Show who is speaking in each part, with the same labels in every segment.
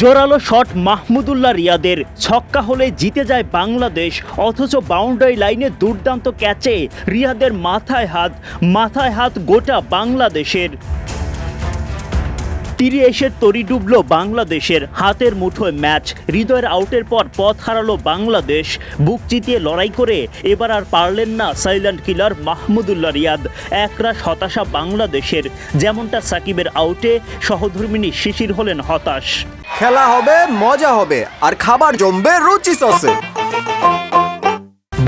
Speaker 1: জোরালো শট মাহমুদুল্লাহ রিয়াদের। ছক্কা হলে জিতে যায় বাংলাদেশ, অথচ বাউন্ডারি লাইনে দুর্দান্ত ক্যাচে রিয়াদের মাথায় হাত মাথায় হাত গোটা বাংলাদেশের। তীরে এসে তরি ডুবল বাংলাদেশের হাতের মুঠোয় ম্যাচ। হৃদয়ের আউটের পর পথ হারালো বাংলাদেশ। বুক চিতিয়ে লড়াই করে এবার আর পারলেন না সাইলেন্ট কিলার মাহমুদুল্লাহ রিয়াদ। একরাশ হতাশা বাংলাদেশের। যেমনটা সাকিবের আউটে, সহধর্মিনী শিশির হলেন হতাশ।
Speaker 2: খেলা হবে, মজা হবে, আর খাবার জমবে রুচি সসে।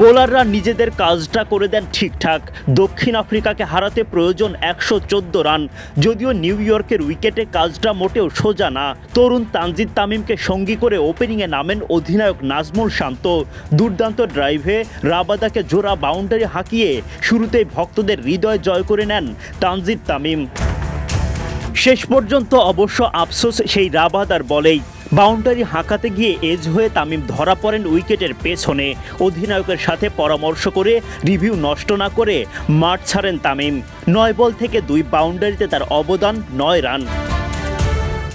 Speaker 1: বোলাররা নিজেদের কাজটা করে দেন ঠিকঠাক। দক্ষিণ আফ্রিকাকে হারাতে প্রয়োজন একশো চোদ্দ রান। যদিও নিউ ইয়র্কের উইকেটে কাজটা মোটেও সোজা না। তরুণ তানজিদ তামিমকে সঙ্গী করে ওপেনিংয়ে নামেন অধিনায়ক নাজমুল শান্ত। দুর্দান্ত ড্রাইভে রাবাদাকে জোড়া বাউন্ডারি হাঁকিয়ে শুরুতেই ভক্তদের হৃদয় জয় করে নেন তানজিদ তামিম। শেষ পর্যন্ত অবশ্য আফসোস সেই রাবাদার বলেই। বাউন্ডারি হাঁকাতে গিয়ে এজ হয়ে তামিম ধরা পড়েন উইকেটের পেছনে। অধিনায়কের সাথে পরামর্শ করে রিভিউ নষ্ট না করে মাঠ ছাড়েন তামিম। নয় বল থেকে দুই বাউন্ডারিতে তার অবদান নয় রান।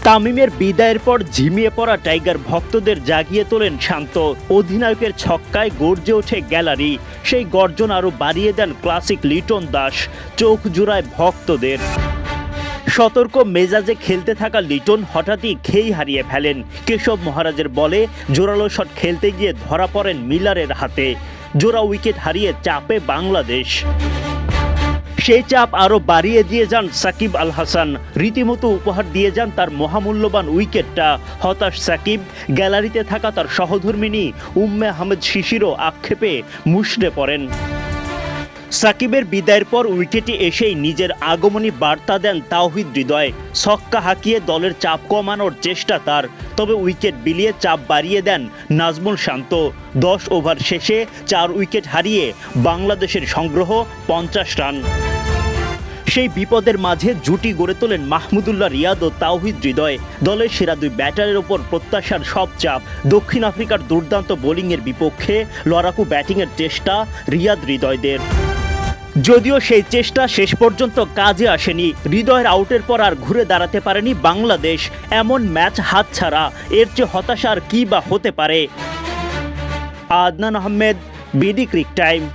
Speaker 1: তামিমের বিদায়ের পর ঝিমিয়ে পড়া টাইগার ভক্তদের জাগিয়ে তোলেন শান্ত। অধিনায়কের ছক্কায় গর্জে ওঠে গ্যালারি। সেই গর্জন আরও বাড়িয়ে দেন ক্লাসিক লিটন দাস। চোখ জুড়ায় ভক্তদের। সতর্ক মেজাজে খেলতে থাকা লিটন হঠাৎই খেই হারিয়ে ফেলেন। কেশব মহারাজের বলে জোরালো শট খেলতে গিয়ে ধরা পড়েন মিলারের হাতে। জোড়া উইকেট হারিয়ে চাপে বাংলাদেশ। সেই চাপ আরও বাড়িয়ে দিয়ে যান সাকিব আল হাসান। রীতিমতো উপহার দিয়ে যান তার মহামূল্যবান উইকেটটা। হতাশ সাকিব, গ্যালারিতে থাকা তার সহধর্মিনী উম্মে আহমেদ শিশিরও আক্ষেপে মুষড়ে পড়েন। সাকিবের বিদায়ের পর উইকেটে এসেই নিজের আগমনী বার্তা দেন তাওহিদ হৃদয়। ছক্কা হাঁকিয়ে দলের চাপ কমানোর চেষ্টা তার, তবে উইকেট বিলিয়ে চাপ বাড়িয়ে দেন নাজমুল শান্ত। দশ ওভার শেষে চার উইকেট হারিয়ে বাংলাদেশের সংগ্রহ পঞ্চাশ রান। সেই বিপদের মাঝে জুটি গড়ে তোলেন মাহমুদুল্লাহ রিয়াদ ও তাওহিদ হৃদয়। দলের সেরা দুই ব্যাটারের ওপর প্রত্যাশার সব চাপ। দক্ষিণ আফ্রিকার দুর্দান্ত বোলিংয়ের বিপক্ষে লড়াকু ব্যাটিংয়ের চেষ্টা রিয়াদ হৃদয়দের। যদিও সেই চেষ্টা শেষ পর্যন্ত কাজে আসেনি, হৃদয়ের আউটের পর আর ঘুরে দাঁড়াতে পারেনি বাংলাদেশ। এমন ম্যাচ হাত ছাড়া এর চেয়ে হতাশার কী বা হতে পারে? Adnan Ahmed, BD cric time.